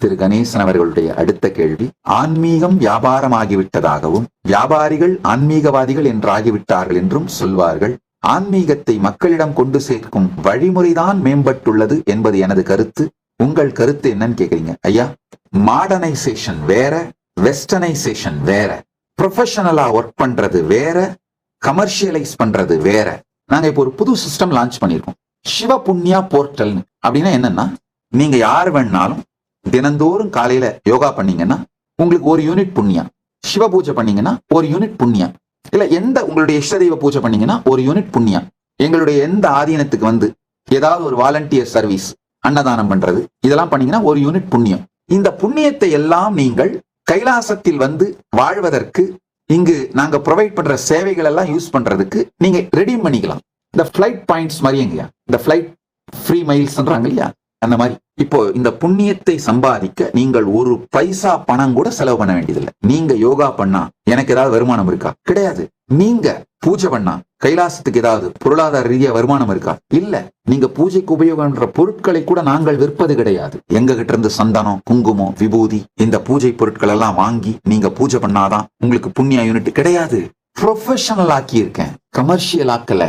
திரு கணேசன் அவர்களுடைய அடுத்த கேள்வி ஆன்மீகம் வியாபாரமாகிவிட்டதாகவும் வியாபாரிகள் ஆன்மீகவாதிகள் என்றாகிவிட்டார்கள் என்றும் சொல்வார்கள். ஆன்மீகத்தை மக்களிடம் கொண்டு சேர்க்கும் வழிமுறைதான் மேம்பட்டுள்ளது என்பது எனது கருத்து. உங்கள் கருத்து என்னன்னு கேக்குறீங்க? ஐயா மாடர்னைசேஷன் வேற வெஸ்டர்னைசேஷன் வேற ப்ரொஃபஷனலா ஒர்க் பண்றது வேற கமர்ஷியலைஸ் பண்றது வேற. நாங்க இப்போ ஒரு புது சிஸ்டம் லான்ச் பண்ணிருக்கோம் சிவ புண்ணியா போர்ட்டல் அப்படின்னா என்னன்னா நீங்க யார் வேணாலும் தினந்தோறும் காலையில யோகா பண்ணீங்கன்னா உங்களுக்கு ஒரு யூனிட் புண்ணியம். சிவ பூஜை பண்ணீங்கன்னா ஒரு யூனிட் புண்ணியம். இல்ல எந்த உங்களுடைய இஷ்ட தெய்வ பூஜை பண்ணீங்கன்னா ஒரு யூனிட் புண்ணியம். எங்களுடைய எந்த ஆதீனத்துக்கு வந்து ஏதாவது ஒரு வாலண்டியர் சர்வீஸ் அன்னதானம் பண்றது இதெல்லாம் பண்ணீங்கன்னா ஒரு யூனிட் புண்ணியம். இந்த புண்ணியத்தை எல்லாம் நீங்கள் கைலாசத்தில் வந்து வாழ்வதற்கு இங்கு நாங்க ப்ரொவைட் பண்ற சேவைகள் எல்லாம் யூஸ் பண்றதுக்கு நீங்க ரெடீம் பண்ணிக்கலாம். இந்த ஃபிளைட் பாயிண்ட்ஸ் மாதிரி எங்கயா? இந்த ஃபிளைட் ஃப்ரீ மைல்ஸ்ன்றாங்க இல்லையா? அந்த மாதிரி. இப்போ இந்த புண்ணியத்தை சம்பாதிக்க நீங்கள் ஒரு பைசா பணம் கூட செலவு பண்ண வேண்டியதில்லை. நீங்க யோகா பண்ணா எனக்கு ஏதாவது வருமானம் இருக்கா? கிடையாது. நீங்க பூஜை பண்ணா கைலாசத்துக்கு ஏதாவது பொருளாதார ரீதியா வருமானம் இருக்கா? இல்ல. நீங்க பூஜைக்கு உபயோகம்ன்ற பொருட்களை கூட நாங்கள் விற்பது கிடையாது. எங்க கிட்ட இருந்து சந்தனம் குங்குமம் விபூதி இந்த பூஜை பொருட்கள் எல்லாம் வாங்கி நீங்க பூஜை பண்ணாதான் உங்களுக்கு புண்ணிய யூனிட் கிடையாது. ப்ரொஃபஷனல் ஆக்கி இருக்கேன் கமர்ஷியல் ஆக்கல.